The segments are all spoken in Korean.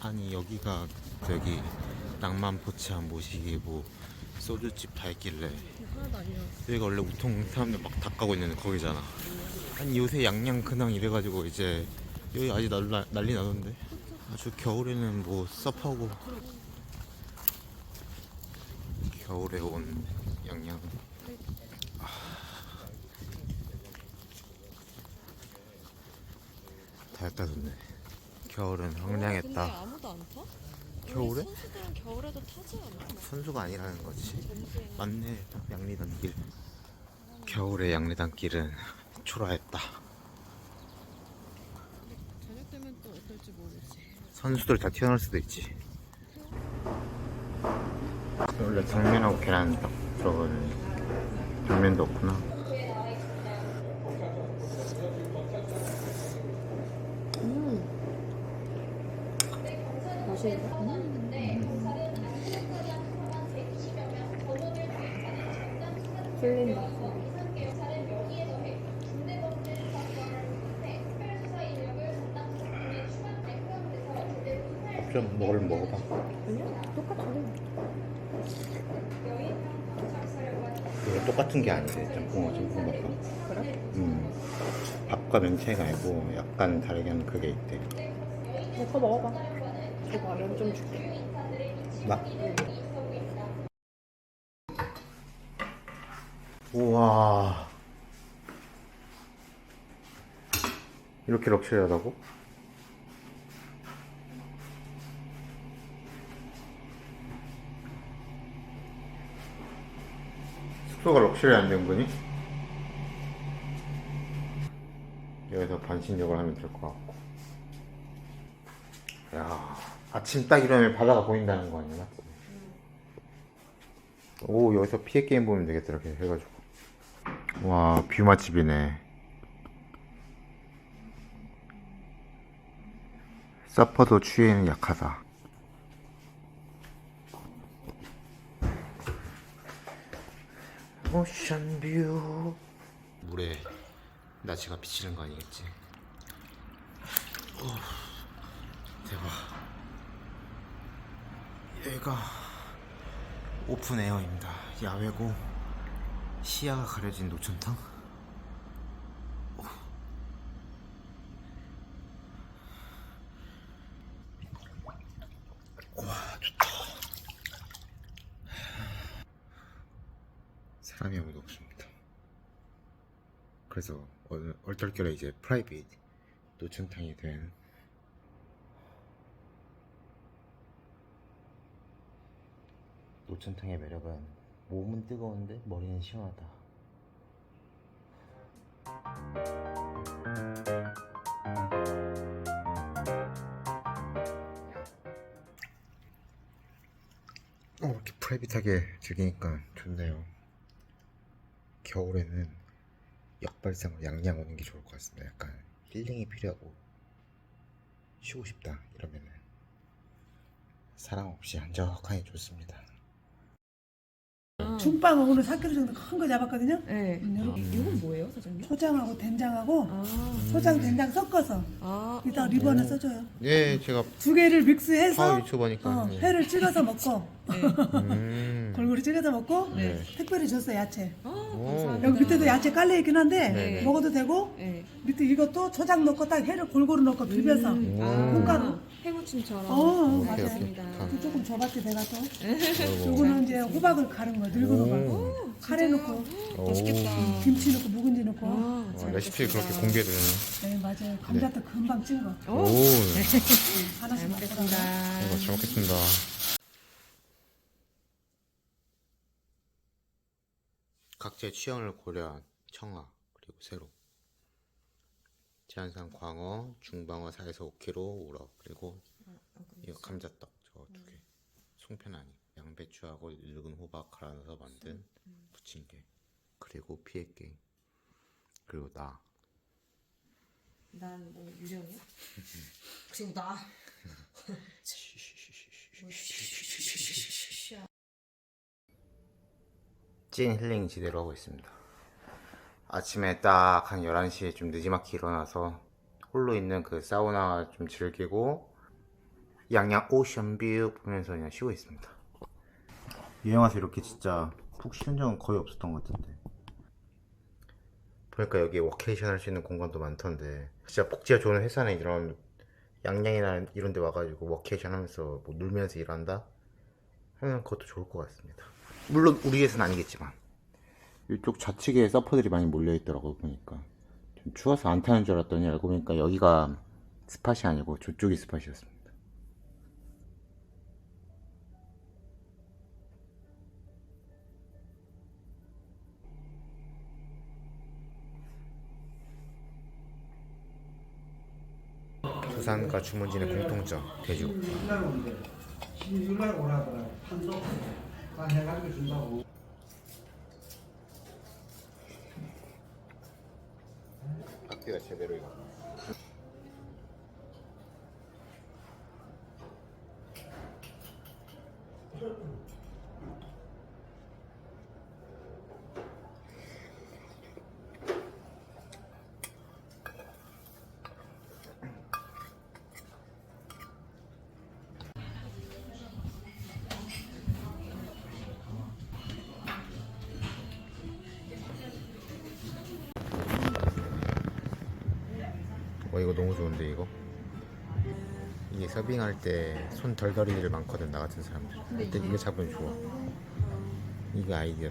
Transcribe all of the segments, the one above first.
아니 여기가 저기 낭만 포차한 모시기 뭐 소주집 다 있길래. 여기가 원래 우통 사람들 막 다 까고 있는 거기잖아. 아니 요새 양양 근황 이래가지고 이제 여기 아직 난리, 난리 나던데. 아주 겨울에는 뭐 섭하고. 겨울에 온 양양. 아. 다 했다 좋네 겨울은 근데 황량했다 아무도 안 타? 겨울에? 선수들은 겨울에도 타지 않아? 선수가 아니라는 거지 맞네 양리단길 겨울의 양리단길은 초라했다 저녁 되면 또 어떨지 모르지. 선수들 다 튀어나올 수도 있지 원래 당면하고 계란 딱 들어가는 당면도 없구나 맛있는데? 풀린다. 좀 먹을 먹어봐 아니야? 똑같은데? 이거 똑같은 게 아니지 짬뽕어 짬뽕밥과 그래? 음 밥과 면체가 아니고 약간 다르게 하는 그게 있대 내거 먹어봐. 이거 아면 좀 줄게. 나? 우와 이렇게 럭셔리하다고? 숙소가 럭셔리한 명분이? 여기서 반신욕을 하면 될 것 같고 야 아침 딱 일어나면 바다가 보인다는 거 아니야? 맞지? 오 여기서 피해 게임 보면 되겠다 이렇게 해가지고 와 뷰 맛집이네 서퍼도 추위에는 약하다 오션뷰 물에 나치가 비치는 거 아니겠지? 오, 대박 여기가 오픈 에어입니다. 야외고 시야가 가려진 노천탕. 오. 와 좋다. 사람이 아무도 없습니다. 그래서 얼- 얼떨결에 이제 프라이빗 노천탕이 된 노천탕의 매력은 몸은 뜨거운데 머리는 시원하다. 어, 이렇게 프라이빗하게 즐기니까 좋네요. 겨울에는 역발상으로 양양 오는 게 좋을 것 같습니다. 약간 힐링이 필요하고 쉬고 싶다 이러면은 사람 없이 한적하니 좋습니다. 중빵을 오늘 4kg 정도 큰 거 잡았거든요. 네. 음, 요렇게. 이건 뭐예요, 사장님? 초장하고 된장하고 아, 초장 된장 섞어서 아, 이따 리본을 써줘요. 예, 제가 두 개를 믹스해서 파워 유튜버니까. 어, 예. 회를 찍어서 먹고 네. 음. 골고루 찍어서 먹고 네. 특별히 줬어 야채. 아, 오. 감사합니다. 여기 밑에도 야채 깔려 있긴 한데 네. 먹어도 되고 네. 밑에 이것도 초장 넣고 딱 회를 골고루 넣고 비벼서 음, 오. 아, 콩가루. 해무침처럼. 어, 오케이, 맞아요. 오케이. 맞습니다. 그 조금 줘봤지 내가 또. 요거는 이제 호박을 가른 거 늙은 오. 호박. 카레 넣고 오. 맛있겠다. 김치 넣고 묵은지 넣고. 아, 와, 잘 레시피 그렇게 먹겠습니다. 공개되네. 네 맞아요. 감자도 금방 찐 거. 오, 오, 하나씩 잘 먹더라고요. 먹겠습니다. 이거 잘 먹겠습니다. 각자의 취향을 고려한 청아 그리고 세로 제한산 광어, 중방어 4에서 5kg 우럭 그리고 이거 감자떡 저두 개. 송편아니 양배추하고 늙은 호박 갈아 넣어서 만든 부침개 그리고 피에게임 그리고 나 난 뭐 유령이야? 그리고 나. 찐 힐링 지대로 하고 있습니다. 아침에 딱 한 11시에 좀 늦지막히 일어나서 홀로 있는 그 사우나 좀 즐기고 양양 오션뷰 보면서 그냥 쉬고 있습니다. 여행 와서 이렇게 진짜 푹 쉬는 적은 거의 없었던 것 같은데. 보니까 여기 워케이션 할 수 있는 공간도 많던데 진짜 복지가 좋은 회사는 이런 양양이나 이런 데 와가지고 워케이션 하면서 뭐 놀면서 일한다 하면 그것도 좋을 것 같습니다. 물론 우리 회사는 아니겠지만 이쪽 좌측에 서퍼들이 많이 몰려 있더라고 보니까 좀 추워서 안 타는 줄 알았더니 알고 보니까 여기가 스팟이 아니고 저쪽이 스팟이었습니다. 부산과 주문진의 공통점 돼지국밥. 16날 오라더라 한도 다 해가지고 준다고 앞뒤가 제대로 어 이거 너무 좋은데 이거? 이게 서빙할 때 손 덜 가릴 일 많거든 나 같은 사람들. 근데 이거 잡으면 좋아. 이거 아이디어.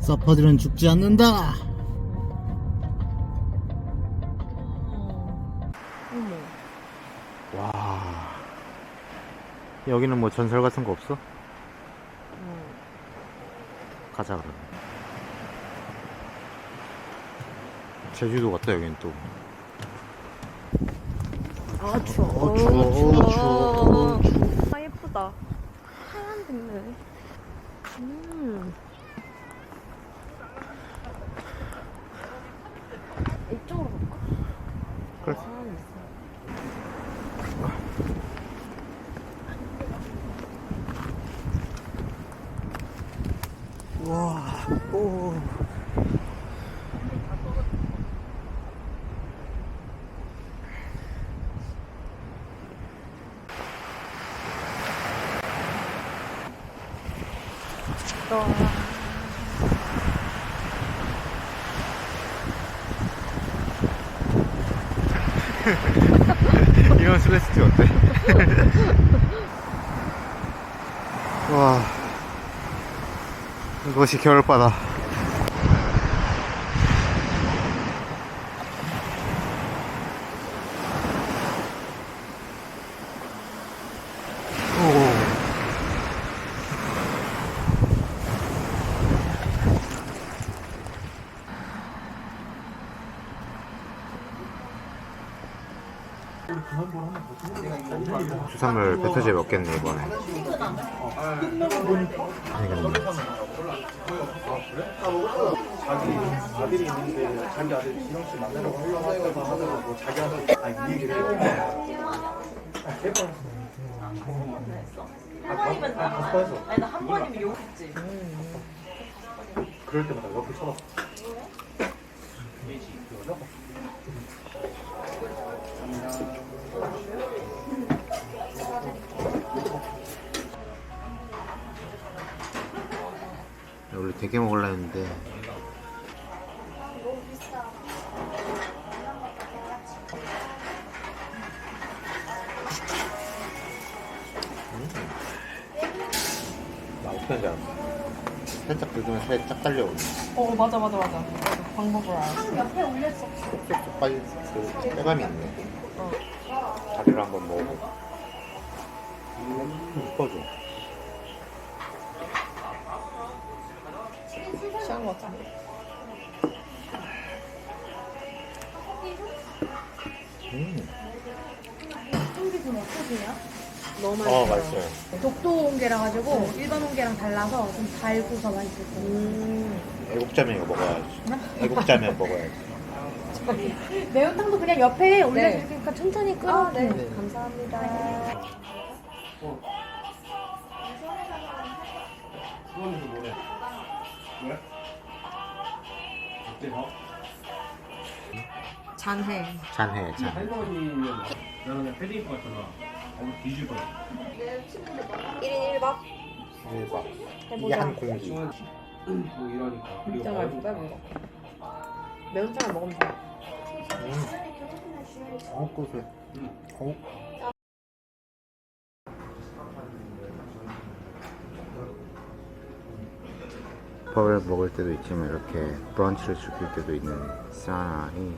서퍼들은 죽지 않는다! 와. 여기는 뭐 전설 같은 거 없어? 가자 그러면 제주도 갔다 여긴 또 아 추워. 어, 추워, 어, 추워, 어, 아 예쁘다. 하얀 빛네. 음. 이쪽으로 갈까? 그래. 사 람 있어. 이런 슬래스티 어때? 와 이것이 겨울바다 수산물 배터지 먹겠네 이번에. 자기 아들이 있는데 자기 아들 이영 씨 만나려고 하려고 하다가 하다가 뭐 자기 아들 아이 얘기를 해봐 한 번이면 나 아니 나 한 번이면 욕했지. 그럴 때마다 옆을 쳐봤어 100개 먹으려 했는데. 나 어떻게 하는지 알았어? 살짝 긁으면 살짝 딸려오네. 어 맞아 맞아 맞아. 맞아. 방법을 알았어 옆에 올렸어. 빨리 그 빼감이 있네 어. 다리를 한번 먹어보고. 음, 이뻐져. 취한 것 같은데. 음. 어떠세요? 너무 어 맛있어요. 맛있어요 독도 홍게라 가지고 일반 홍게랑 달라서 좀 달고서 맛있을 거예요. 음. 애국자면 이거 먹어야지 애국자면 먹어야지 매운탕도 그냥 옆에 올려줄 테니까 천천히 끓여. 아, 네. 네. 감사합니다. 수원에서 뭐래 왜? 어때 너? 잔해. 잔해 잔. 할머니는 나는 그냥 패딩 입고 갔다가 어머 뒤질 뻔 1인 1박? 대박. 이게 해보자. 한 공기. 뭐 이러니까 그리고 진짜 맛있다 이거. 매운탕을 먹으면 돼. 어 고소해. 어. 밥을 먹을 때도 있지만 이렇게 브런치를 즐길 때도 있는 사나이